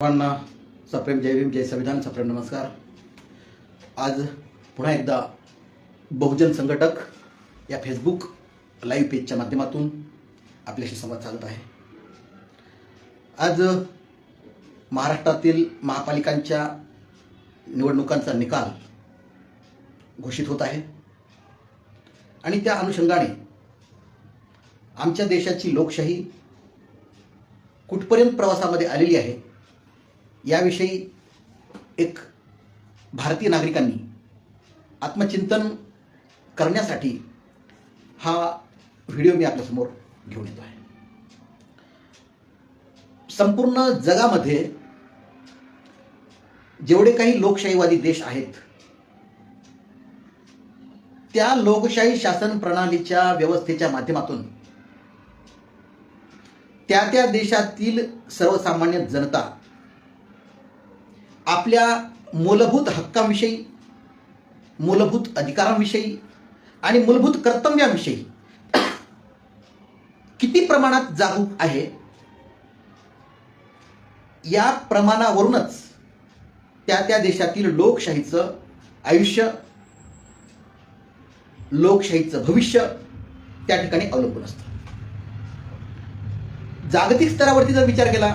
सर्वांना सप्रेम जय भीम जय संविधान सप्रेम नमस्कार. आज पुन्हा एकदा बहुजन संघटक या फेसबुक लाईव्ह पेजच्या माध्यमातून आपल्याशी संवाद साधत आहे. आज महाराष्ट्रातील महापालिकांच्या निवडणुकांचा निकाल घोषित होत आहे. आणि त्या अनुषंगाने आमच्या देशाची लोकशाही कुठपर्यंत प्रवासामध्ये आलेली आहे याविषयी एक भारतीय नागरिकांनी आत्मचिंतन करण्यासाठी हा व्हिडिओ मी आपल्यासमोर घेऊन येतो आहे. संपूर्ण जगामध्ये जेवढे काही लोकशाहीवादी देश आहेत त्या लोकशाही शासन प्रणालीच्या व्यवस्थेच्या माध्यमातून त्या त्या देशातील सर्वसामान्य जनता आपल्या मूलभूत हक्कांविषयी मूलभूत अधिकारांविषयी आणि मूलभूत कर्तव्याविषयी किती प्रमाणात जागरूक आहे या प्रमाणावरूनच त्या त्या देशातील लोकशाहीचं आयुष्य लोकशाहीचं भविष्य त्या ठिकाणी अवलंबून असतं. जागतिक स्तरावरती जर विचार केला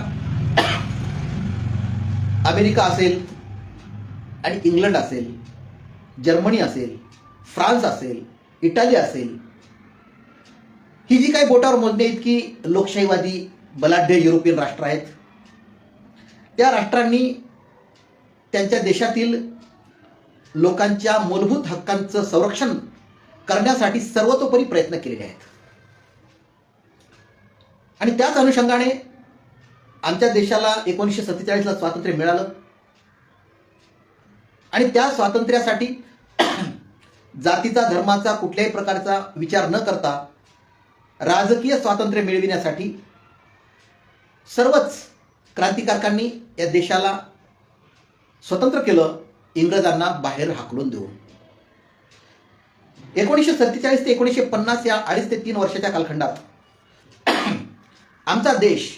अमेरिका असेल आणि इंग्लंड असेल जर्मनी असेल फ्रान्स असेल इटाली असेल ही जी काही बोटावर मोजणे इतकी लोकशाहीवादी बलाढ्य युरोपियन राष्ट्र आहेत त्या राष्ट्रांनी त्यांच्या देशातील लोकांच्या मूलभूत हक्कांचं संरक्षण करण्यासाठी सर्वतोपरी प्रयत्न केलेले आहेत. आणि त्याच अनुषंगाने आमच्या देशाला एकोणीसशे सत्तेचाळीसला स्वातंत्र्य मिळालं. आणि त्या स्वातंत्र्यासाठी जातीचा धर्माचा कुठल्याही प्रकारचा विचार न करता राजकीय स्वातंत्र्य मिळविण्यासाठी सर्वच क्रांतिकारकांनी या देशाला स्वतंत्र केलं इंग्रजांना बाहेर हाकलून देऊन. एकोणीसशे सत्तेचाळीस ते एकोणीसशे पन्नास या अडीच ते तीन वर्षाच्या कालखंडात आमचा देश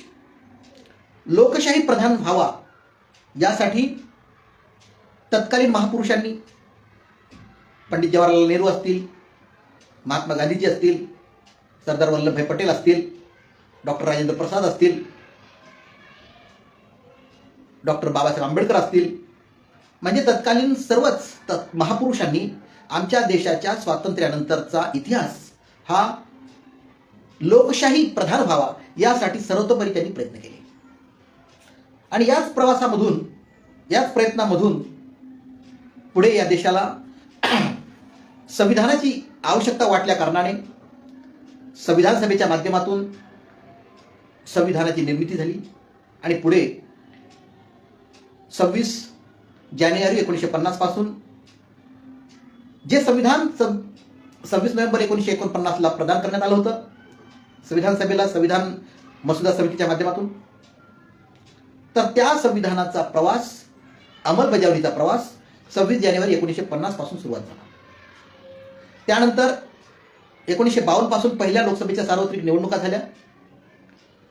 लोकशाही प्रधान व्हावा यासाठी तत्कालीन महापुरुषांनी पंडित जवाहरलाल नेहरू असतील महात्मा गांधीजी असतील सरदार वल्लभभाई पटेल असतील डॉक्टर राजेंद्र प्रसाद असतील डॉक्टर बाबासाहेब आंबेडकर असतील म्हणजे तत्कालीन सर्वच तत् महापुरुषांनी आमच्या देशाच्या स्वातंत्र्यानंतरचा इतिहास हा लोकशाही प्रधान व्हावा यासाठी सर्वतोपरी त्यांनी प्रयत्न केले. आणि याच प्रवासामधून याच प्रयत्नामधून पुढे या देशाला संविधानाची आवश्यकता वाटल्या कारणाने संविधान सभेच्या माध्यमातून संविधानाची निर्मिती झाली आणि पुढे सव्वीस जानेवारी एकोणीसशे पन्नासपासून जे संविधान सव्वीस नोव्हेंबर एकोणीसशे एकोणपन्नासला प्रदान करण्यात आलं होतं संविधान सभेला संविधान मसुदा समितीच्या माध्यमातून तर त्या संविधानाचा प्रवास अंमलबजावणीचा प्रवास सव्वीस जानेवारी एकोणीसशे पन्नासपासून सुरुवात झाला. त्यानंतर एकोणीसशे बावन्नपासून पहिल्या लोकसभेच्या सार्वत्रिक निवडणुका झाल्या.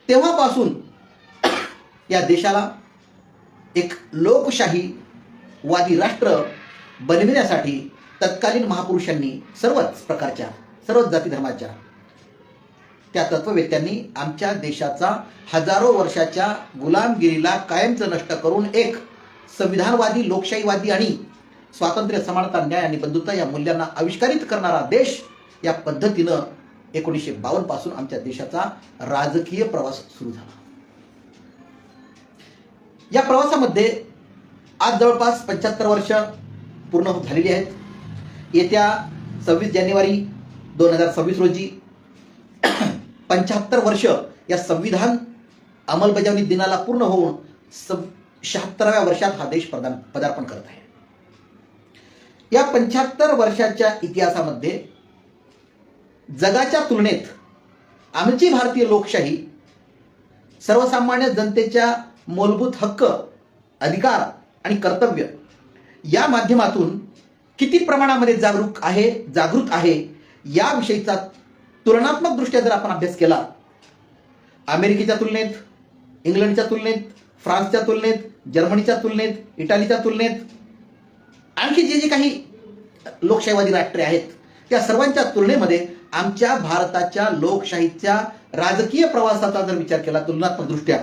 तेव्हापासून या देशाला एक लोकशाहीवादी राष्ट्र बनविण्यासाठी तत्कालीन महापुरुषांनी सर्वच प्रकारच्या सर्वच जाती धर्माच्या त्या तत्ववेत्यांनी आमच्या देशाचा हजारो वर्षाच्या गुलामगिरीला कायमचं नष्ट करून एक संविधानवादी लोकशाहीवादी आणि स्वातंत्र्य समानता न्याय आणि बंधुता या मूल्यांना आविष्कारित करणारा देश या पद्धतीनं एकोणीसशे बावन्नपासून आमच्या देशाचा राजकीय प्रवास सुरू झाला. या प्रवासामध्ये आज जवळपास पंच्याहत्तर वर्ष पूर्ण होत झालेली आहेत. येत्या सव्वीस जानेवारी दोन हजार सव्वीस रोजी पंच्याहत्तर वर्ष या संविधान अंमलबजावणी दिनाला पूर्ण होऊन सव शहात्तराव्या वर्षात हा देश प्रदान पदार्पण करत आहे. या पंच्याहत्तर वर्षाच्या इतिहासामध्ये जगाच्या तुलनेत आमची भारतीय लोकशाही सर्वसामान्य जनतेच्या मूलभूत हक्क अधिकार आणि कर्तव्य या माध्यमातून किती प्रमाणामध्ये जागरूक आहे जागृत आहे याविषयीचा तुलनात्मक दृष्ट्या जर आपण अभ्यास केला अमेरिकेच्या तुलनेत इंग्लंडच्या तुलनेत फ्रान्सच्या तुलनेत जर्मनीच्या तुलनेत इटालीच्या तुलनेत आणखी जे जे काही लोकशाहीवादी राष्ट्रे आहेत त्या सर्वांच्या तुलनेमध्ये आमच्या भारताच्या लोकशाहीच्या राजकीय प्रवासाचा जर विचार केला तुलनात्मक दृष्ट्या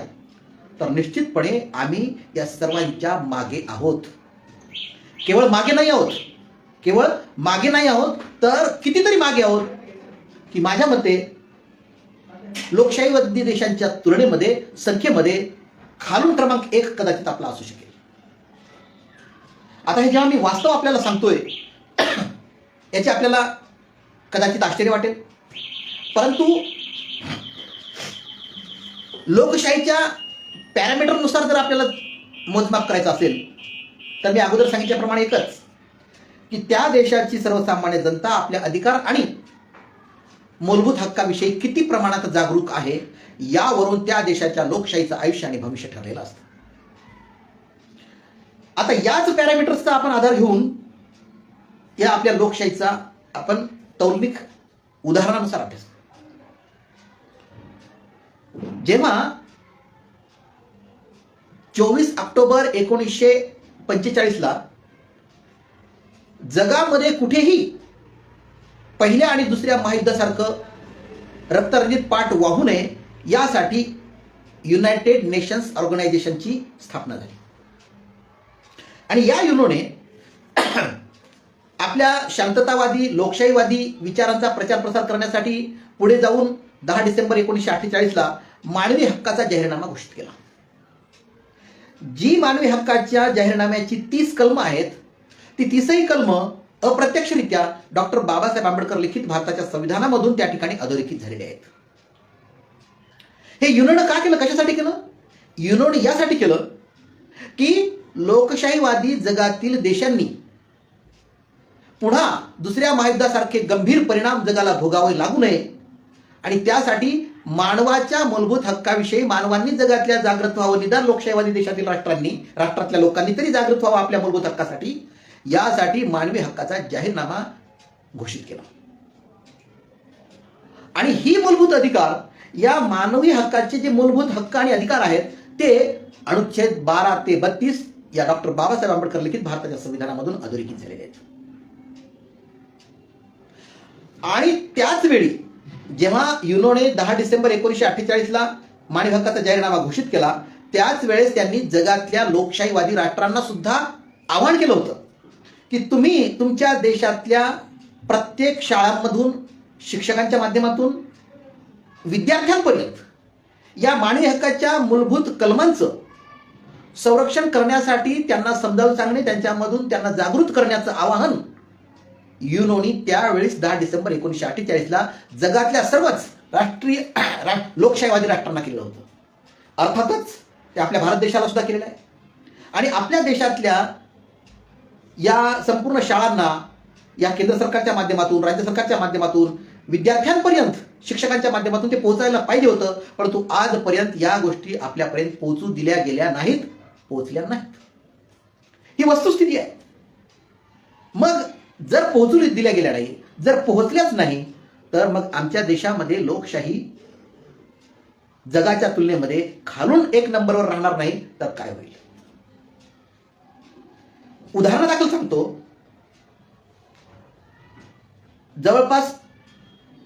तर निश्चितपणे आम्ही या सर्वांच्या मागे आहोत. केवळ मागे नाही आहोत. केवळ मागे नाही आहोत तर कितीतरी मागे आहोत. की माझ्या मते लोकशाहीवादी देशांच्या तुलनेमध्ये संख्येमध्ये खालून क्रमांक एक कदाचित आपला असू शकेल. आता हे जेव्हा मी वास्तव आपल्याला सांगतोय याचे आपल्याला कदाचित आश्चर्य वाटेल. परंतु लोकशाहीच्या पॅरामीटरनुसार जर आपल्याला मोजमाप करायचं असेल तर मी अगोदर सांगितल्याप्रमाणे एकच की त्या देशाची सर्वसामान्य जनता आपल्या अधिकार आणि मूलभूत हक्काविषयी किती प्रमाणात जागरूक आहे यावरून त्या देशाच्या लोकशाहीचं आयुष्य आणि भविष्य ठरलेलं असतं. आता याच पॅरामीटर्सचा आपण आधार घेऊन या आपल्या लोकशाहीचा आपण तौलनिक उदाहरणानुसार अभ्यास जेव्हा चोवीस ऑक्टोबर एकोणीसशे पंचेचाळीसला जगामध्ये कुठेही पहिल्या आणि दुसऱ्या महायुद्धासारखं रक्तरंजित पाठ वाहू नये यासाठी युनायटेड नेशन्स ऑर्गनायझेशनची स्थापना झाली. आणि या युनोने आपल्या शांततावादी लोकशाहीवादी विचारांचा प्रचार प्रसार करण्यासाठी पुढे जाऊन दहा डिसेंबर एकोणीसशे अठ्ठेचाळीसला मानवी हक्काचा जाहीरनामा घोषित केला. जी मानवी हक्काच्या जाहीरनाम्याची तीस कलमं आहेत ती तीसही कलमं अप्रत्यक्षरित्या डॉक्टर बाबासाहेब आंबेडकर लिखित भारताच्या संविधानामधून त्या ठिकाणी अधोरेखित झालेले आहेत. हे युनोनं का केलं? कशासाठी केलं? युनोने यासाठी केलं की लोकशाहीवादी जगातील देशांनी पुन्हा दुसऱ्या महायुद्धासारखे गंभीर परिणाम जगाला भोगावे लागू नये आणि त्यासाठी मानवाच्या मूलभूत हक्काविषयी मानवांनी जगातल्या जागृत व्हावं. निदान लोकशाहीवादी देशातील राष्ट्रांनी राष्ट्रातल्या लोकांनी तरी जागृत व्हावं आपल्या मूलभूत हक्कासाठी. यासाठी मानवी हक्काचा जाहीरनामा घोषित केला. आणि ही मूलभूत अधिकार या मानवी हक्काचे जे मूलभूत हक्क आणि अधिकार आहेत ते अनुच्छेद बारा ते बत्तीस या डॉक्टर बाबासाहेब आंबेडकर लिखित भारताच्या संविधानामधून अधोरेखित झालेले आहेत. आणि त्याच वेळी जेव्हा युनोने दहा डिसेंबर एकोणीसशे अठ्ठेचाळीसला मानवी हक्काचा जाहीरनामा घोषित केला त्याच वेळेस त्यांनी जगातल्या लोकशाहीवादी राष्ट्रांना सुद्धा आवाहन केलं होतं. की तुम्ही तुमच्या देशातल्या प्रत्येक शाळांमधून शिक्षकांच्या माध्यमातून विद्यार्थ्यांपर्यंत या मानवी हक्काच्या मूलभूत कलमांचं संरक्षण करण्यासाठी त्यांना समजावून सांगणे त्यांच्यामधून त्यांना जागृत करण्याचं आवाहन युनोनी त्यावेळेस दहा डिसेंबर एकोणीसशे अठ्ठेचाळीसला जगातल्या सर्वच राष्ट्रीय रा- लोकशाहीवादी राष्ट्रांना केलं होतं. अर्थातच ते आपल्या भारत देशाला सुद्धा केलेलं आहे. आणि आपल्या देशातल्या या संपूर्ण शाळांना या केंद्र सरकारच्या माध्यमातून राज्य सरकारच्या माध्यमातून विद्यार्थ्यांपर्यंत शिक्षकांच्या माध्यमातून ते पोहोचायला पाहिजे होतं. परंतु आजपर्यंत या गोष्टी आपल्यापर्यंत पोहोचू दिल्या गेल्या नाहीत पोहोचल्या नाहीत. ही वस्तुस्थिती आहे. मग जर पोहोचू दिल्या गेल्या नाही जर पोहोचल्याच नाही तर मग आमच्या देशामध्ये लोकशाही जगाच्या तुलनेमध्ये खालून एक नंबरवर राहणार नाही तर काय होईल? उदाहरणादाखल सांगतो जवळपास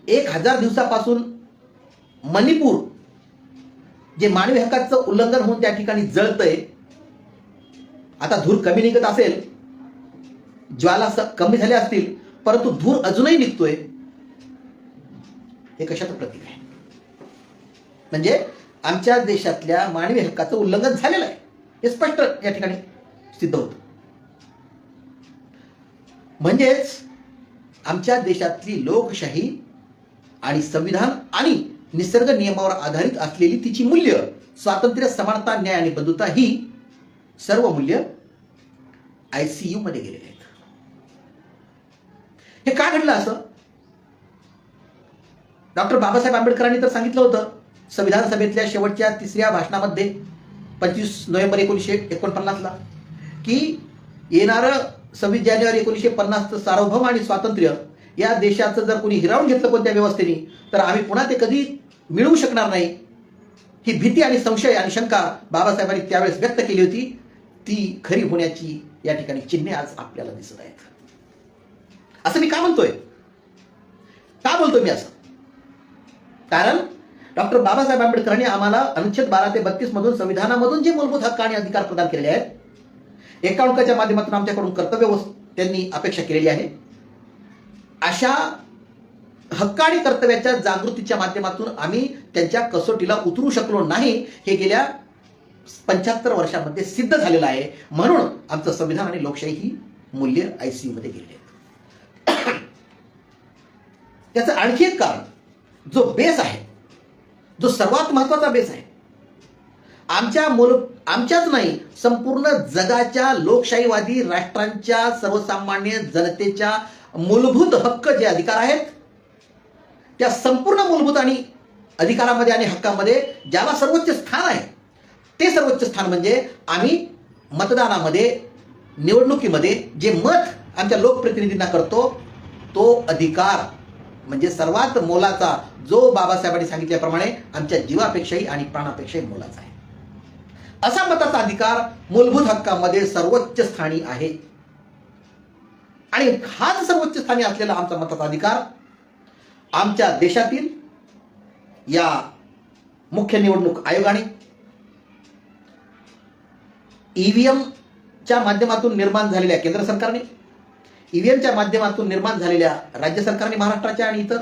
एक हजार दिवसापासून मणिपूर जे मानवी हक्काचं उल्लंघन होऊन त्या ठिकाणी जळतंय आता धूर कमी निघत असेल ज्वाला कमी झाल्या असतील परंतु धूर अजूनही निघतोय हे कशाचं प्रतीक आहे? म्हणजे आमच्या देशातल्या मानवी हक्काचं उल्लंघन झालेलं आहे. हे स्पष्ट या ठिकाणी सिद्ध होतं. म्हणजेच आमच्या देशातली लोकशाही आणि संविधान आणि निसर्ग नियमावर आधारित असलेली तिची मूल्य स्वातंत्र्य समानता न्याय आणि बंधुता ही सर्व मूल्य आय सी यू मध्ये गेलेली आहेत. हे का घडलं असं? डॉक्टर बाबासाहेब आंबेडकरांनी तर सांगितलं होतं संविधान सभेतल्या शेवटच्या तिसऱ्या भाषणामध्ये पंचवीस नोव्हेंबर एकोणीसशे एकोणपन्नासला की येणारं सव्वीस जानेवारी एकोणीसशे पन्नासचं सार्वभौम आणि स्वातंत्र्य या देशाचं जर कोणी हिरावून घेतलं कोणत्या व्यवस्थेने तर आम्ही पुन्हा ते कधी मिळवू शकणार नाही. ही भीती आणि संशय आणि शंका बाबासाहेबांनी त्यावेळेस व्यक्त केली होती. ती खरी होण्याची या ठिकाणी चिन्हे आज आपल्याला दिसत आहेत. असं मी का म्हणतोय? का बोलतोय मी असं? कारण डॉक्टर बाबासाहेब आंबेडकरांनी आम्हाला अनुच्छेद बारा ते बत्तीस मधून संविधानामधून जे मूलभूत हक्क आणि अधिकार प्रदान केलेले आहेत एका अंकाच्या माध्यमातून आमच्याकडून कर्तव्य त्यांनी अपेक्षा केलेली आहे. अशा हक्क आणि कर्तव्याच्या जागृतीच्या माध्यमातून आम्ही त्यांच्या कसोटीला उतरू शकलो नाही हे गेल्या पंच्याहत्तर वर्षामध्ये सिद्ध झालेलं आहे. म्हणून आमचं संविधान आणि लोकशाही ही मूल्य आयसीयूमध्ये मध्ये गेलेली आहेत त्याचं आणखी एक कारण जो बेस आहे जो सर्वात महत्त्वाचा बेस आहे आमच्या मूल आमच्याच नाही संपूर्ण जगाच्या लोकशाहीवादी राष्ट्रांच्या सर्वसामान्य जनतेच्या मूलभूत हक्क जे अधिकार आहेत त्या संपूर्ण मूलभूत आणि अधिकारामध्ये आणि हक्कामध्ये ज्याला सर्वोच्च स्थान आहे ते सर्वोच्च स्थान म्हणजे आम्ही मतदानामध्ये निवडणुकीमध्ये जे मत आमच्या लोकप्रतिनिधींना करतो तो अधिकार म्हणजे सर्वात मोलाचा जो बाबासाहेबांनी सांगितल्याप्रमाणे आमच्या जीवापेक्षाही आणि प्राणापेक्षाही मोलाचा आहे. असा मताचा अधिकार मूलभूत हक्कामध्ये सर्वोच्च स्थानी आहे. आणि हाच सर्वोच्च स्थानी असलेला आमचा मताचा अधिकार आमच्या देशातील या मुख्य निवडणूक आयोगाने ईव्हीएमच्या माध्यमातून निर्माण झालेल्या केंद्र सरकारने ईव्हीएमच्या माध्यमातून निर्माण झालेल्या राज्य सरकारने महाराष्ट्राच्या आणि इतर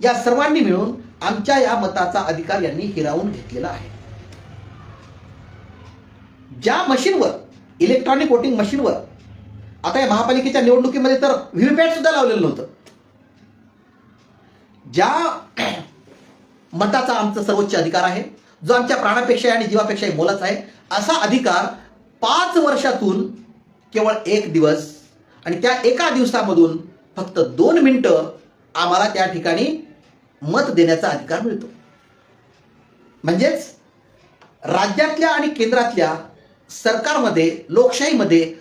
या सर्वांनी मिळून आमच्या या मताचा अधिकार यांनी हिरावून घेतलेला आहे. ज्या मशीनवर इलेक्ट्रॉनिक वोटिंग मशीनवर आता या महापालिकेच्या निवडणुकीमध्ये तर व्हीव्हीपॅट सुद्धा लावलेलं नव्हतं. ज्या मताचा आमचा सर्वोच्च अधिकार आहे जो आमच्या प्राणापेक्षा आणि जीवापेक्षाही मोलाचा आहे असा अधिकार पाच वर्षातून केवळ एक दिवस आणि त्या एका दिवसामधून फक्त दोन मिनटं आम्हाला त्या ठिकाणी मत देण्याचा अधिकार मिळतो. म्हणजेच राज्यातल्या आणि केंद्रातल्या सरकारमध्ये लोकशाहीमध्ये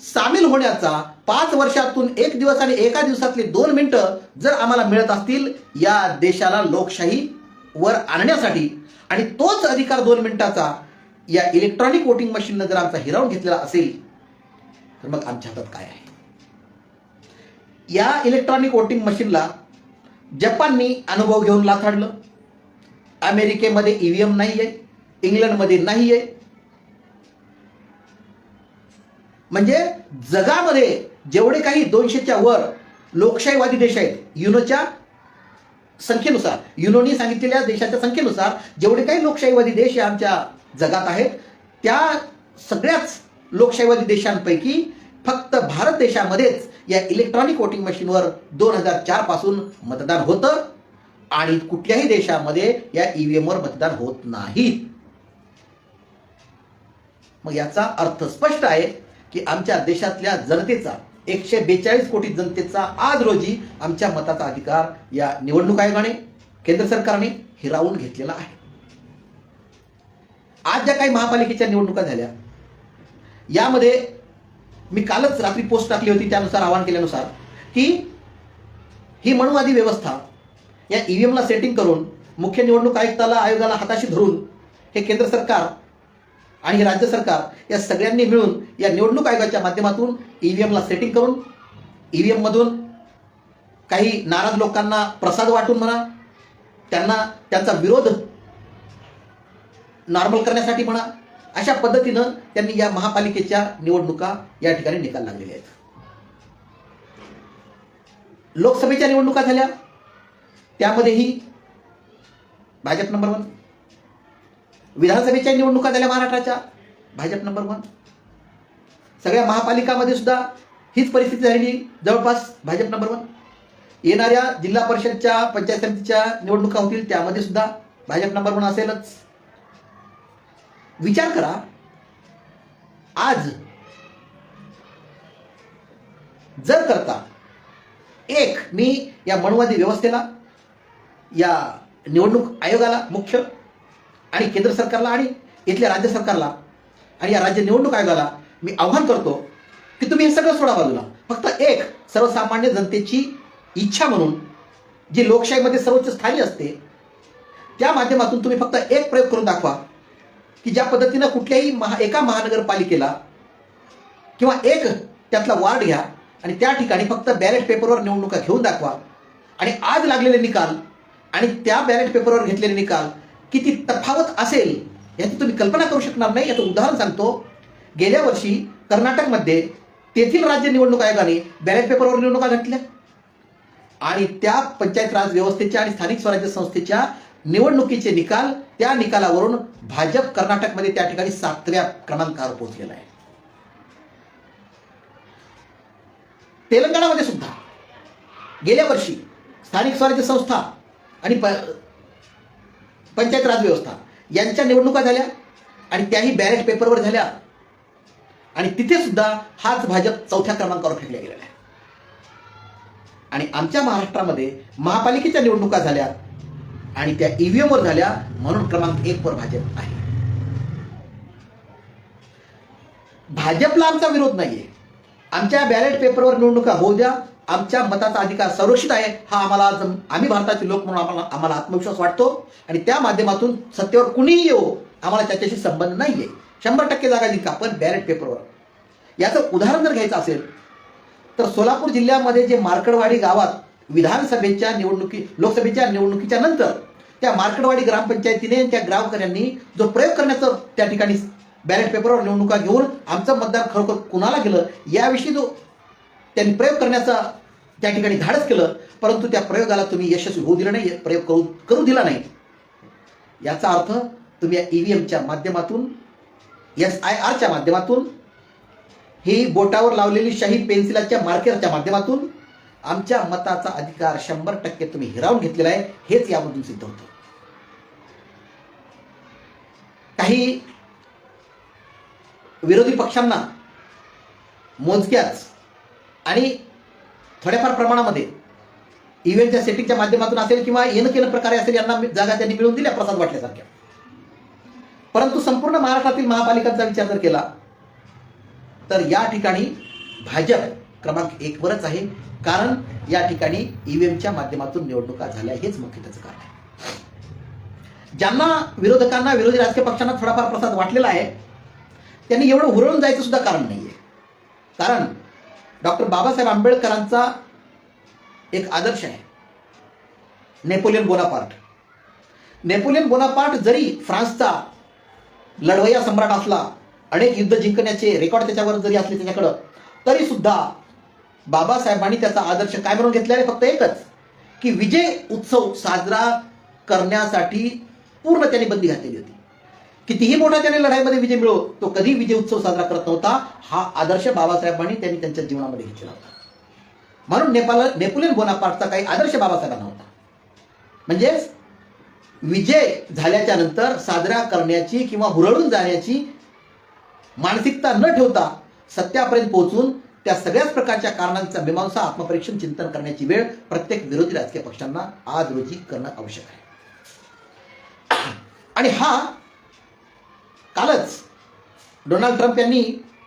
सामील होण्याचा पाच वर्षातून एक दिवस आणि एका दिवसातले दोन मिनिटं जर आम्हाला मिळत असतील या देशाला लोकशाही वर आणण्यासाठी. आणि तोच अधिकार दोन मिनिटाचा या इलेक्ट्रॉनिक वोटिंग मशीननं जर आमचा हिरावून घेतलेला असेल तर मग आमच्या हातात काय आहे? या इलेक्ट्रॉनिक वोटिंग मशीनला जपाननी अनुभव घेऊन लाथाडलं. अमेरिकेमध्ये ईव्हीएम नाही आहे इंग्लंडमध्ये नाही आहे म्हणजे जगामध्ये जेवढे काही दोनशेच्या वर लोकशाहीवादी देश आहेत युनोच्या संख्येनुसार युनोनी सांगितलेल्या देशाच्या संख्येनुसार जेवढे काही लोकशाहीवादी देश या आमच्या जगात आहेत त्या सगळ्याच लोकशाहीवादी देशांपैकी फक्त भारत देशामध्येच या इलेक्ट्रॉनिक वोटिंग मशीनवर दोन हजार चारपासून मतदान होतं आणि कुठल्याही देशामध्ये या ईव्हीएमवर मतदान होत नाही. मग याचा अर्थ स्पष्ट आहे की आमच्या देशातल्या जनतेचा एकशे बेचाळीस कोटी जनतेचा आज रोजी आमच्या मताचा अधिकार या निवडणूक आयोगाने केंद्र सरकारने हिरावून घेतलेला आहे. आज ज्या काही महापालिकेच्या निवडणुका झाल्या यामध्ये मी कालच रात्री पोस्ट टाकली होती त्यानुसार आवाहन केल्यानुसार की ही मनुवादी व्यवस्था या ईव्हीएमला सेटिंग करून मुख्य निवडणूक आयुक्ताला आयोगाला हाताशी धरून हे केंद्र सरकार आणि हे राज्य सरकार या सगळ्यांनी मिळून या निवडणूक आयोगाच्या माध्यमातून ईव्हीएमला सेटिंग करून ईव्हीएम मधून काही नाराज लोकांना प्रसाद वाटून म्हणा त्यांना त्यांचा विरोध नॉर्मल करण्यासाठी म्हणा अशा पद्धतीनं त्यांनी या महापालिकेच्या निवडणुका या ठिकाणी निकाल लागलेल्या आहेत. लोकसभेच्या निवडणुका झाल्या त्यामध्येही भाजप नंबर वन विधानसभेच्या निवडणुका झाल्या महाराष्ट्राच्या. भाजप नंबर वन सगळ्या महापालिकामध्ये सुद्धा हीच परिस्थिती झालेली. जवळपास भाजप नंबर वन येणाऱ्या जिल्हा परिषदच्या पंचायत समितीच्या निवडणुका होतील त्यामध्ये सुद्धा भाजप नंबर वन असेलच. विचार करा. आज जर करता एक मी या मनुवादी व्यवस्थेला या निवडणूक आयोगाला मुख्य आणि केंद्र सरकारला आणि इथल्या राज्य सरकारला आणि या राज्य निवडणूक आयोगाला मी आव्हान करतो की तुम्ही हे सगळं सोडा बाजूला. फक्त एक सर्वसामान्य जनतेची इच्छा म्हणून जी लोकशाहीमध्ये सर्वोच्च स्थानी असते त्या माध्यमातून तुम्ही फक्त एक प्रयोग करून दाखवा की ज्या पद्धतीनं कुठल्याही महा एका महानगरपालिकेला किंवा एक त्यातला वार्ड घ्या आणि त्या ठिकाणी फक्त बॅलेट पेपरवर निवडणुका घेऊन दाखवा. आणि आज लागलेले निकाल आणि त्या बॅलेट पेपरवर घेतलेले निकाल किती तफावत असेल याची तुम्ही कल्पना करू शकणार नाही. याचं उदाहरण सांगतो. गेल्या वर्षी कर्नाटकमध्ये तेथील राज्य निवडणूक आयोगाने बॅलेट पेपरवर निवडणुका घातल्या. आणि त्या पंचायत राज व्यवस्थेच्या आणि स्थानिक स्वराज्य संस्थेच्या निवडणुकीचे निकाल त्या निकालावरून भाजप कर्नाटकमध्ये त्या ठिकाणी सातव्या क्रमांकावर पोहोचलेला आहे. तेलंगणामध्ये सुद्धा गेल्या वर्षी स्थानिक स्वराज्य संस्था आणि प पंचायत राज व्यवस्था. यांच्या निवडणुका झाल्या आणि त्याही बॅलेट पेपरवर झाल्या. आणि तिथे सुद्धा हाच भाजप चौथ्या क्रमांकावर फेकल्या गेलेला आहे. आणि आमच्या महाराष्ट्रामध्ये महापालिकेच्या निवडणुका झाल्या आणि त्या ईव्हीएम वर झाल्या म्हणून क्रमांक एक वर भाजप आहे. भाजपला आमचा विरोध नाहीये. आमच्या बॅलेट पेपरवर निवडणुका होऊ द्या. आमच्या मताचा अधिकार संरक्षित आहे हा आम्हाला आज आम्ही भारताचे लोक म्हणून आम्हाला आम्हाला आत्मविश्वास वाटतो आणि त्या माध्यमातून सत्तेवर कुणीही येऊ आम्हाला त्याच्याशी संबंध नाही आहे शंभर टक्के जागा जिंका पण बॅलेट पेपरवर याचं उदाहरण जर घ्यायचं असेल तर सोलापूर जिल्ह्यामध्ये जे मार्कडवाडी गावात विधानसभेच्या निवडणुकी लोकसभेच्या निवडणुकीच्या नंतर त्या मार्कडवाडी ग्रामपंचायतीने त्या ग्रामकऱ्यांनी जो प्रयोग करण्याचं त्या ठिकाणी बॅलेट पेपरवर निवडणुका घेऊन आमचं मतदार खरोखर कुणाला गेलं याविषयी जो त्यांनी प्रयोग करण्याचा त्या ठिकाणी धाडस केलं परंतु त्या प्रयोगाला तुम्ही यशस्वी होऊ दिलं नाही प्रयोग करू करू दिला नाही. याचा अर्थ तुम्ही या ईव्हीएमच्या माध्यमातून एस आय आरच्या माध्यमातून ही बोटावर लावलेली शाही पेन्सिलाच्या मार्केरच्या माध्यमातून आमच्या मताचा अधिकार शंभर टक्के तुम्ही हिरावून घेतलेला आहे हेच यामधून सिद्ध होतं. काही विरोधी पक्षांना मोजक्याच आणि थोड्याफार प्रमाणामध्ये इव्हेंटच्या सेटिंगच्या माध्यमातून असेल किंवा येणं केलं प्रकारे असेल यांना जागा त्यांनी मिळवून दिल्या प्रसाद वाटल्यासारख्या. परंतु संपूर्ण महाराष्ट्रातील महापालिकांचा विचार जर केला तर या ठिकाणी भाजप क्रमांक एकवरच आहे. कारण या ठिकाणी ईव्हीएमच्या माध्यमातून निवडणुका झाल्या हेच मुख्य त्याचं कारण आहे. ज्यांना विरोधकांना विरोधी राजकीय पक्षांना थोडाफार प्रसाद वाटलेला आहे त्यांनी एवढं हुरळून जायचं सुद्धा कारण नाहीये. कारण डॉक्टर बाबासाहेब आंबेडकरांचा एक आदर्श आहे. Napoleon Bonaparte. नेपोलियन बोनापार्ट जरी फ्रान्सचा लढवय्या सम्राट असला अनेक युद्ध जिंकण्याचे रेकॉर्ड त्याच्यावर जरी असले त्याच्याकडं तरी सुद्धा बाबासाहेबांनी त्याचा आदर्श काय म्हणून घेतलेला आहे? फक्त एकच की विजय उत्सव साजरा करण्यासाठी पूर्ण त्यांनी बंदी घातलेली होती. कितीही मोठा त्याने लढाईमध्ये विजय मिळो तो कधी विजय उत्सव साजरा करत नव्हता. हा आदर्श बाबासाहेबांनी त्यांनी त्यांच्या जीवनामध्ये घेतलेला होता. म्हणून नेपाल नेपोलियन बोनापार्टचा काही आदर्श बाबासाहेबांना होता. म्हणजेच विजय झाल्याच्यानंतर साजरा करण्याची किंवा हुरळून जाण्याची मानसिकता न ठेवता सत्यापर्यंत पोहोचून त्या सगळ्याच प्रकारच्या कारणांचा मीमांसा आत्मपरीक्षण चिंतन करण्याची वेळ प्रत्येक विरोधी राजकीय पक्षांना आज रोजी करणं आवश्यक आहे. आणि हा कालच डोनाल्ड ट्रम्प यांनी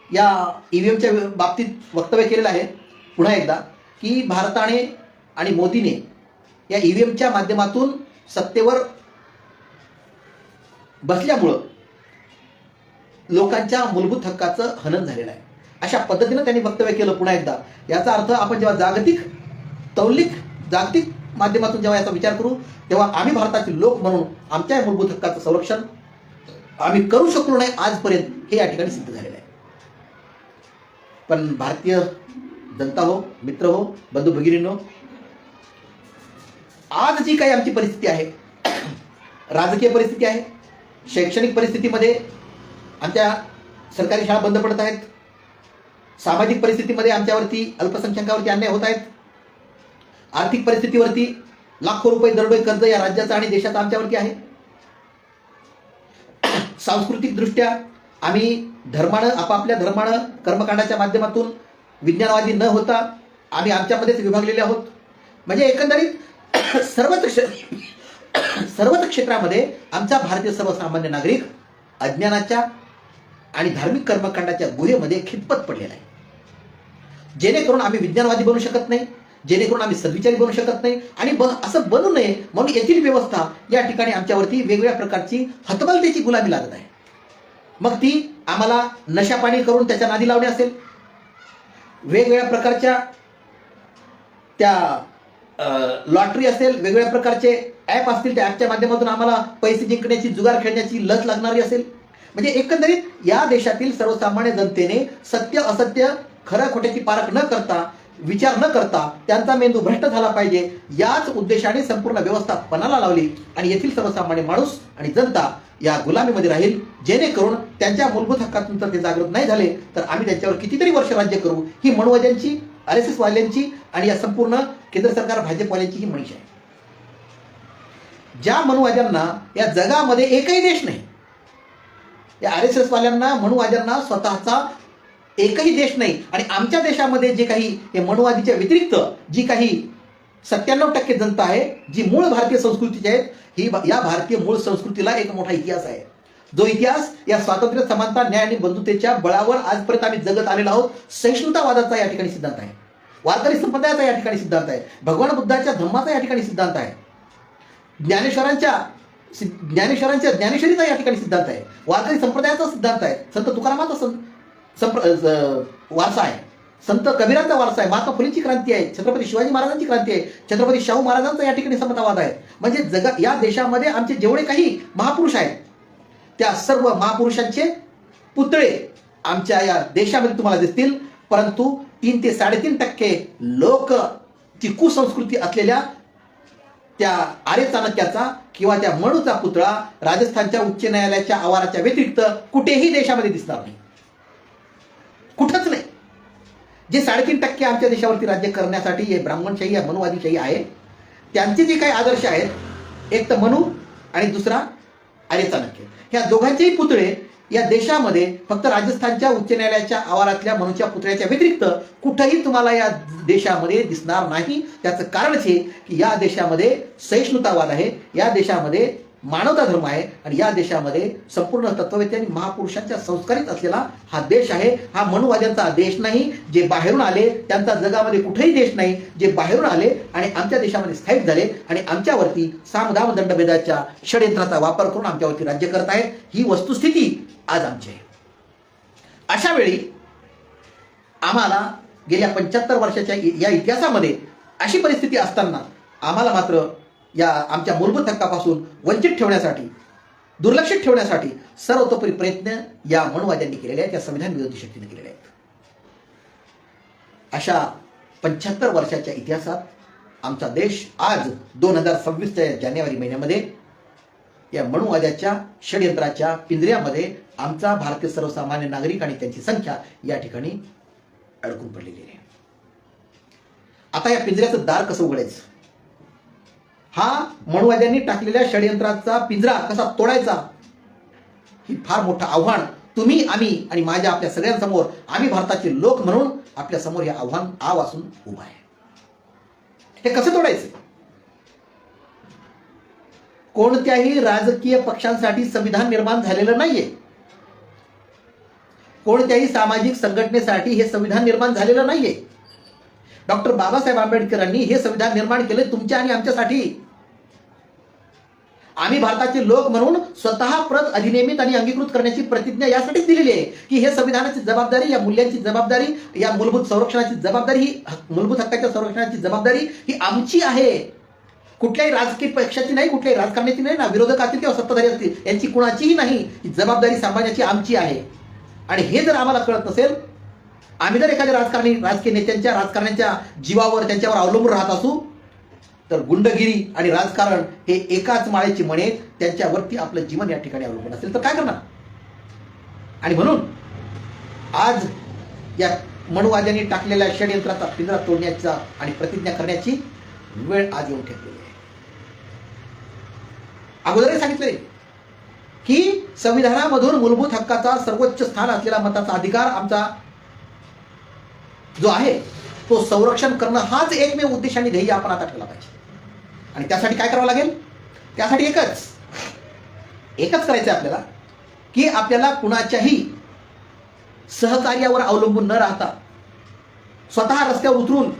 या ईव्हीएमच्या बाबतीत वक्तव्य केलेलं आहे पुन्हा एकदा की भारताने आणि मोदीने या ईव्हीएमच्या माध्यमातून सत्तेवर बसल्यामुळं लोकांच्या मूलभूत हक्काचं हनन झालेलं आहे. अशा पद्धतीनं त्यांनी वक्तव्य केलं पुन्हा एकदा. याचा अर्थ आपण जेव्हा जागतिक तौलिक जागतिक माध्यमातून जेव्हा याचा विचार करू तेव्हा आम्ही भारतातील लोक म्हणून आमच्या मूलभूत हक्काचं संरक्षण आम्ही करू शकलो नाही आजपर्यंत हे या ठिकाणी सिद्ध झालेलं आहे. पण भारतीय जनता हो मित्र हो बंधू भगिनींनो आज जी काही आमची परिस्थिती आहे राजकीय परिस्थिती आहे शैक्षणिक परिस्थितीमध्ये आमच्या सरकारी शाळा बंद पडत आहेत सामाजिक परिस्थितीमध्ये आमच्यावरती अल्पसंख्याकावरती अन्याय होत आहेत आर्थिक परिस्थितीवरती लाखो रुपये दरडोई कर्ज या राज्याचा आणि देशाचा आमच्यावरती आहे. सांस्कृतिकदृष्ट्या आम्ही धर्मानं आपापल्या धर्मानं कर्मकांडाच्या माध्यमातून विज्ञानवादी न होता आम्ही आमच्यामध्येच विभागलेले आहोत. म्हणजे एकंदरीत सर्वच क्ष- सर्वच क्षेत्रामध्ये आमचा भारतीय सर्वसामान्य नागरिक अज्ञानाच्या आणि धार्मिक कर्मकांडाच्या गुहेमध्ये खितपत पडलेला आहे. जेणेकरून आम्ही विज्ञानवादी बनू शकत नाही जेणेकरून आम्ही सद्विचारी बनू शकत नाही आणि असं बनू नये म्हणून येथील व्यवस्था या ठिकाणी आमच्यावरती वेगवेगळ्या प्रकारची हतबलतेची गुलामी लागत आहे. मग ती आम्हाला नशापाणी करून त्याच्या नादी लावणे असेल. वेगवेगळ्या प्रकारच्या त्या लॉटरी असेल वेगवेगळ्या प्रकारचे ॲप असतील त्या ॲपच्या माध्यमातून आम्हाला पैसे जिंकण्याची जुगार खेळण्याची लत लागणारी असेल. म्हणजे एकंदरीत या देशातील सर्वसामान्य जनतेने सत्य असत्य खरं खोट्याची पारख न करता विचार न करता त्यांचा मेंदू भ्रष्ट झाला पाहिजे याच उद्देशाने संपूर्ण व्यवस्था पणाला लावली. आणि येथील सर्वसामान्य माणूस आणि जनता या गुलामीमध्ये राहील. जेणेकरून त्यांच्या मूलभूत हक्कातून जर ते जागृत नाही झाले तर आम्ही त्यांच्यावर कितीतरी वर्ष राज्य करू. ही मनोवाद्यांची आर एस एस वाल्यांची आणि या संपूर्ण केंद्र सरकार भाजपवाल्यांची ही मनीष आहे. ज्या मनुवाद्यांना या जगामध्ये एकही देश नाही या आर एस एस वाल्यांना मनुवाद्यांना स्वतःचा एकही देश नाही. आणि आमच्या देशामध्ये जे काही हे मनुवादीच्या व्यतिरिक्त जी काही सत्त्याण्णव टक्के जनता आहे जी मूळ भारतीय संस्कृतीची आहेत ही या भारतीय मूळ संस्कृतीला एक मोठा इतिहास आहे. जो इतिहास या स्वातंत्र्य समानता न्याय आणि बंधुतेच्या बळावर आजपर्यंत आम्ही जगत आलेलो आहोत सहिष्णुतावादाचा या ठिकाणी सिद्धांत आहे. वारकरी संप्रदायाचा या ठिकाणी सिद्धांत आहे. भगवान बुद्धाच्या धम्माचा या ठिकाणी सिद्धांत आहे. ज्ञानेश्वरांच्या ज्ञानेश्वरांच्या ज्ञानेश्वरीचा या ठिकाणी सिद्धांत आहे. वारकरी संप्रदायाचा सिद्धांत आहे. संत तुकारामाचा संप्र वारसा आहे. संत कबीरांचा वारसा आहे. महात्मा फुलेंची क्रांती आहे. छत्रपती शिवाजी महाराजांची क्रांती आहे. छत्रपती शाहू महाराजांचा या ठिकाणी समतावाद आहे. म्हणजे जगा या देशामध्ये आमचे जेवढे काही महापुरुष आहेत त्या सर्व महापुरुषांचे पुतळे आमच्या या देशामध्ये तुम्हाला दिसतील. परंतु तीन ते साडेतीन टक्के लोक ती कुसंस्कृती असलेल्या त्या आर्य चाणक्याचा किंवा त्या मणूचा पुतळा राजस्थानच्या उच्च न्यायालयाच्या आवाराच्या व्यतिरिक्त कुठेही देशामध्ये दिसणार नाही. कुठंच नाही. जे साडेतीन टक्के आमच्या देशावरती राज्य करण्यासाठी हे ब्राह्मणशाही या मनुवादीशाही आहे त्यांचे जे काही आदर्श आहेत एक तर मनू आणि दुसरा आर्य चाणक्य. ह्या दोघांचेही पुतळे या देशामध्ये फक्त राजस्थानच्या उच्च न्यायालयाच्या आवारातल्या मनुच्या पुतळ्याच्या व्यतिरिक्त कुठंही तुम्हाला या देशामध्ये दिसणार नाही. त्याचं कारणच हे की या देशामध्ये सहिष्णुतावाद आहे या देशामध्ये मानवता धर्म आहे आणि या देशामध्ये संपूर्ण तत्ववेत्ते आणि महापुरुषांच्या संस्कारित असलेला हा देश आहे. हा मनुवाद्यांचा देश नाही जे बाहेरून आले त्यांचा जगामध्ये कुठेही देश नाही जे बाहेरून आले आणि आमच्या देशामध्ये स्थायिक झाले आणि आमच्यावरती सामधाम दंडभेदाच्या षडयंत्राचा वापर करून आमच्यावरती राज्य करत आहेत. ही वस्तुस्थिती आज आमची आहे. अशा वेळी आम्हाला गेल्या पंच्याहत्तर वर्षाच्या या इतिहासामध्ये अशी परिस्थिती असताना आम्हाला मात्र या आमच्या मूलभूत हक्कापासून वंचित ठेवण्यासाठी दुर्लक्षित ठेवण्यासाठी सर्वतोपरी प्रयत्न या मनवाद्यांनी केलेले आहेत या संविधान विरोधी शक्तीने केलेले आहेत. अशा पंच्याहत्तर वर्षाच्या इतिहासात आमचा देश आज दोन हजार सव्वीसच्या जानेवारी महिन्यामध्ये या मनुवाद्याच्या षडयंत्राच्या पिंजऱ्यामध्ये आमचा भारतीय सर्वसामान्य नागरिक आणि त्यांची संख्या या ठिकाणी अडकून पडलेली आहे. आता या पिंजऱ्याचं दार कसं उघडायचं? हा मनुवाद्यांनी टाकलेल्या षडयंत्राचा पिंजरा कसा तोडायचा? ही फार मोठं आव्हान. तुम्ही आम्ही आणि माझ्या आपल्या सगळ्यांसमोर आम्ही भारताचे लोक म्हणून आपल्यासमोर हे आव्हान आव असून उभं आहे. हे कसं तोडायचं? कोणत्याही राजकीय पक्षांसाठी संविधान निर्माण झालेलं नाहीये. कोणत्याही सामाजिक संघटनेसाठी हे संविधान निर्माण झालेलं नाहीये. डॉक्टर बाबासाहेब आंबेडकरांनी हे संविधान निर्माण केले तुमच्या आणि आमच्यासाठी. आम्ही भारताचे लोक म्हणून स्वतः प्रत अधिनियमित आणि अंगीकृत करण्याची प्रतिज्ञा यासाठीच दिलेली आहे की हे संविधानाची जबाबदारी या मूल्यांची जबाबदारी या मूलभूत संरक्षणाची जबाबदारी ही मूलभूत हक्काच्या संरक्षणाची जबाबदारी ही आमची आहे. कुठल्याही राजकीय पक्षाची नाही कुठल्याही राजकारण्याची नाही ना विरोधक असतील किंवा सत्ताधारी असतील यांची कुणाचीही नाही. ही जबाबदारी सांभाळण्याची आमची आहे. आणि हे जर आम्हाला कळत नसेल आम्ही जर एखाद्या राजकारणी राजकीय नेत्यांच्या राजकारण्यांच्या जीवावर त्यांच्यावर अवलंबून राहत असू तर गुंडगिरी आणि राजकारण हे एकाच माळेची म्हणे त्यांच्यावरती आपलं जीवन या ठिकाणी अवलंबून असेल. तर काय करणार? आणि म्हणून आज या मनुवाद्यांनी टाकलेल्या षडयंत्राचा पिंजरा तोडण्याचा आणि प्रतिज्ञा करण्याची वेळ आज येऊन ठेपलेली आहे. अगोदरही सांगितले की संविधानामधून मूलभूत हक्काचा सर्वोच्च स्थान असलेला मताचा अधिकार आमचा जो आहे तो संरक्षण करणं हाच एकमेव उद्देशाने ध्येय आपण आता ठेवला पाहिजे. आणि त्यासाठी काय करावं लागेल? त्यासाठी एकच. एकच करायचं आहे आपल्याला की आपल्याला कुणाच्याही सहकार्यावर अवलंबून न राहता स्वतः रस्त्यावर उतरून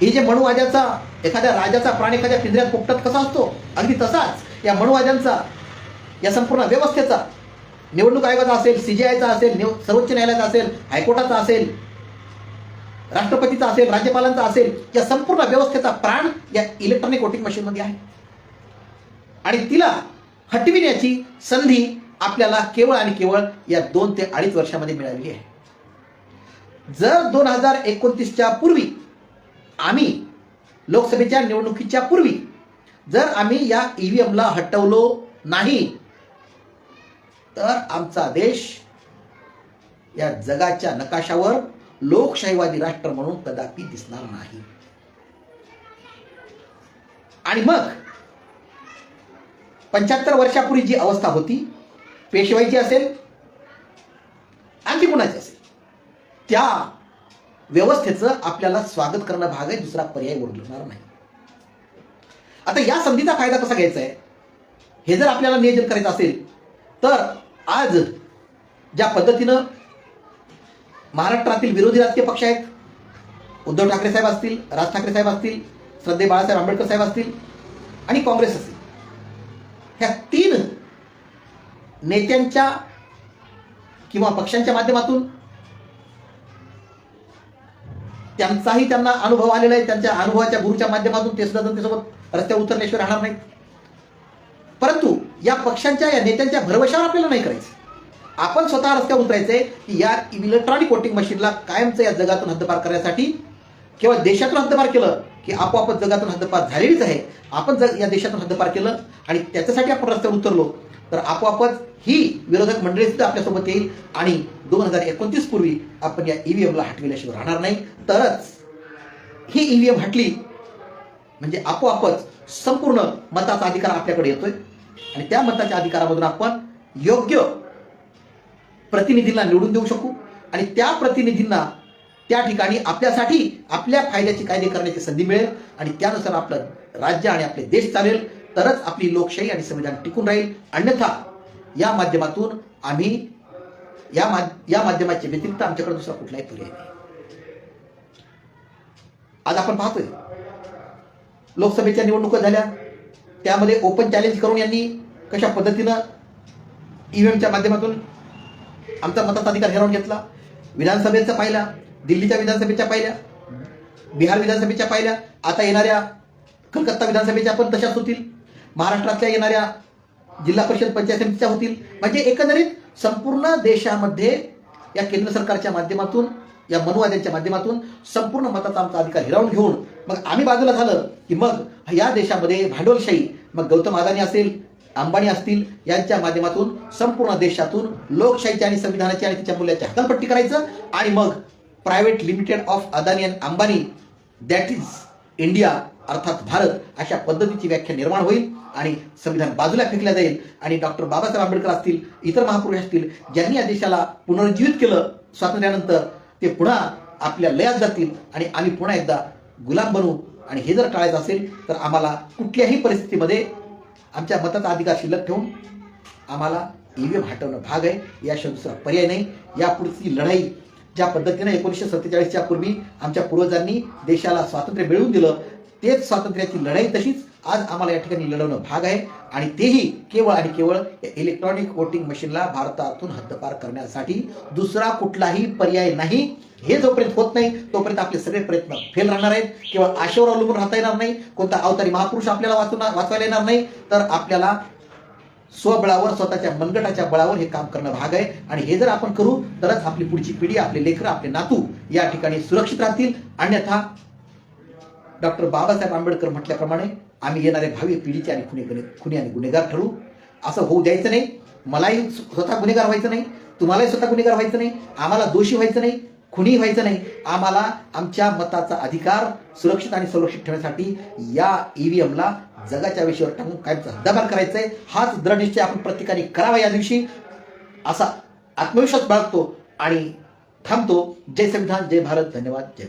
हे जे मनुवाद्याचा एखाद्या राजाचा प्राण एखाद्या पिंजऱ्यात पोपटात कसा असतो? अगदी तसाच. या मनुवाद्यांचा या संपूर्ण व्यवस्थेचा निवडणूक आयोगाचा असेल सीजीआयचा असेल सर्वोच्च न्यायालयाचा असेल हायकोर्टाचा असेल राष्ट्रपतीचा असेल राज्यपालांचा असेल या संपूर्ण व्यवस्थेचा प्राण या इलेक्ट्रॉनिक वोटिंग मशीनमध्ये आहे. आणि तिला हटविण्याची संधी आपल्याला केवळ आणि केवळ या दोन ते अडीच वर्षामध्ये मिळाली आहे. जर दोन हजार एकोणतीसच्या पूर्वी आम्ही लोकसभेच्या निवडणुकीच्या पूर्वी जर आम्ही या ईव्हीएमला हटवलो नाही तर आमचा देश या जगाच्या नकाशावर लोकशाहीवादी राष्ट्र म्हणून कदापि दिसणार नाही. आणि मग पंच्याहत्तर वर्षापूर्वी जी अवस्था होती पेशवाईची असेल आणखी कुणाची असेल त्या व्यवस्थेचं आपल्याला स्वागत करणं भाग आहे दुसरा पर्याय उरणार नाही. आता या संधीचा फायदा कसा घ्यायचा आहे? हे जर आपल्याला नियोजन करायचं असेल तर आज ज्या पद्धतीनं महाराष्ट्रातील विरोधी राजकीय पक्ष आहेत. उद्धव ठाकरे साहेब असतील राज ठाकरे साहेब असतील श्रद्धे बाळासाहेब आंबेडकर साहेब असतील आणि काँग्रेस असेल ह्या तीन नेत्यांच्या किंवा पक्षांच्या माध्यमातून त्यांचाही त्यांना अनुभव आलेला आहे. त्यांच्या अनुभवाच्या गुरुच्या माध्यमातून ते सुद्धा त्यांच्यासोबत रस्त्यावर उतरल्याशिवाय राहणार नाहीत. परंतु या पक्षांच्या या नेत्यांच्या भरवशावर आपल्याला नाही करायचं. आपण स्वतः रस्त्यावर उतरायचंय की या इलेक्ट्रॉनिक वोटिंग मशीनला कायमचं या जगातून हद्दपार करण्यासाठी केवळ देशातून हद्दपार केलं की आपोआपच जगातून हद्दपार झालेलीच आहे आपण जर या देशातून हद्दपार केलं आणि त्याच्यासाठी आपण रस्त्यावर उतरलो तर आपोआपच ही विरोधक मंडळी सुद्धा आपल्यासोबत येईल आणि दोन हजार एकोणतीस पूर्वी आपण या ईव्हीएमला हटविल्याशिवाय राहणार नाही. तरच ही ईव्हीएम हटली म्हणजे आपोआपच संपूर्ण मताचा अधिकार आपल्याकडे येतोय आणि त्या मताच्या अधिकारामधून आपण योग्य प्रतिनिधींना निवडून देऊ शकू. आणि त्या प्रतिनिधींना त्या ठिकाणी आपल्यासाठी आपल्या फायद्याची कायदे करण्याची संधी मिळेल. आणि त्यानुसार आपलं राज्य आणि आपले देश चालेल. तरच आपली लोकशाही आणि संविधान टिकून राहील. अन्यथा या माध्यमातून आम्ही या मा या माध्यमाच्या व्यतिरिक्त आमच्याकडे दुसरा कुठलाही पर्याय नाही. आज आपण पाहतोय लोकसभेच्या निवडणुका झाल्या. त्यामध्ये ओपन चॅलेंज करून यांनी कशा पद्धतीनं ईव्हीएमच्या माध्यमातून आमचा मताचा अधिकार हिरावून घेतला. विधानसभेचा पाहिला दिल्लीच्या विधानसभेच्या पाहिल्या बिहार विधानसभेच्या पाहिल्या आता येणाऱ्या कलकत्ता विधानसभेच्या पण तशाच होतील. महाराष्ट्रातल्या येणाऱ्या जिल्हा परिषद पंचायत समितीच्या होतील. म्हणजे एकंदरीत संपूर्ण देशामध्ये या केंद्र सरकारच्या माध्यमातून या मनुवाद्यांच्या माध्यमातून संपूर्ण मताचा आमचा अधिकार हिरावून घेऊन मग आम्ही बाजूला झालं की मग या देशामध्ये भांडवलशाही मग गौतम अदानी असेल अंबानी असतील यांच्या माध्यमातून संपूर्ण देशातून लोकशाहीची आणि संविधानाची आणि तिच्या मूल्याची हकालपट्टी करायचं आणि मग private limited of Adani and Ambani that is India अर्थात भारत अशा पद्धतीची व्याख्या निर्माण होईल आणि संविधान बाजूला फेकल्या जाईल आणि डॉक्टर बाबासाहेब आंबेडकर असतील इतर महापुरुष असतील ज्यांनी या देशाला पुनरुज्जीवित केलं स्वातंत्र्यानंतर ते पुन्हा आपल्या लयात जातील आणि आम्ही पुन्हा एकदा गुलाम बनू. आणि हे जर टाळायचं असेल तर आम्हाला कुठल्याही परिस्थितीमध्ये आमच्या मताचा अधिकार शिल्लक ठेवून आम्हाला ईव्हीएम हटवणं भाग आहे. याशिवाय दुसरा पर्याय नाही. यापुढची लढाई ज्या पद्धतीनं एकोणीसशे सत्तेचाळीसच्या पूर्वी आमच्या पूर्वजांनी देशाला स्वातंत्र्य मिळवून दिलं तेच स्वातंत्र्याची लढाई तशीच आज आम्हाला या ठिकाणी लढवणं भाग आहे. आणि तेही केवळ आणि केवळ इलेक्ट्रॉनिक वोटिंग मशीनला भारतातून हद्दपार करण्यासाठी दुसरा कुठलाही पर्याय नाही. हे जोपर्यंत होत नाही तोपर्यंत आपले सगळे प्रयत्न फेल राहणार आहेत. केवळ आशेवर अवलंबून राहता येणार नाही. कोणता अवतारी महापुरुष आपल्याला वाचून वाचवायला येणार नाही. तर आपल्याला स्वबळावर स्वतःच्या मनगटाच्या बळावर हे काम करणं भाग आहे. आणि हे जर आपण करू तरच आपली पुढची पिढी आपले लेकरं आपले नातू या ठिकाणी सुरक्षित राहतील. अन्यथा डॉक्टर बाबासाहेब आंबेडकर म्हटल्याप्रमाणे आम्ही येणाऱ्या भावी पिढीचे आणि खुने गुन्हे खुने आणि गुन्हेगार ठरू. असं होऊ द्यायचं नाही. मलाही स्वतः गुन्हेगार व्हायचं नाही. तुम्हालाही स्वतः गुन्हेगार व्हायचं नाही. आम्हाला दोषी व्हायचं नाही. खुनी व्हायचं नाही. आम्हाला आमच्या मताचा अधिकार सुरक्षित आणि संरक्षित ठेवण्यासाठी या ईव्हीएमला जगाच्या विषयावर टाकून कायमचा हद्दाबार करायचा आहे हाच दृढ निश्चय आपण प्रत्येकाने करावा या दिवशी. असा आत्मविश्वास बाळगतो आणि थांबतो. जय संविधान जय भारत. धन्यवाद. जय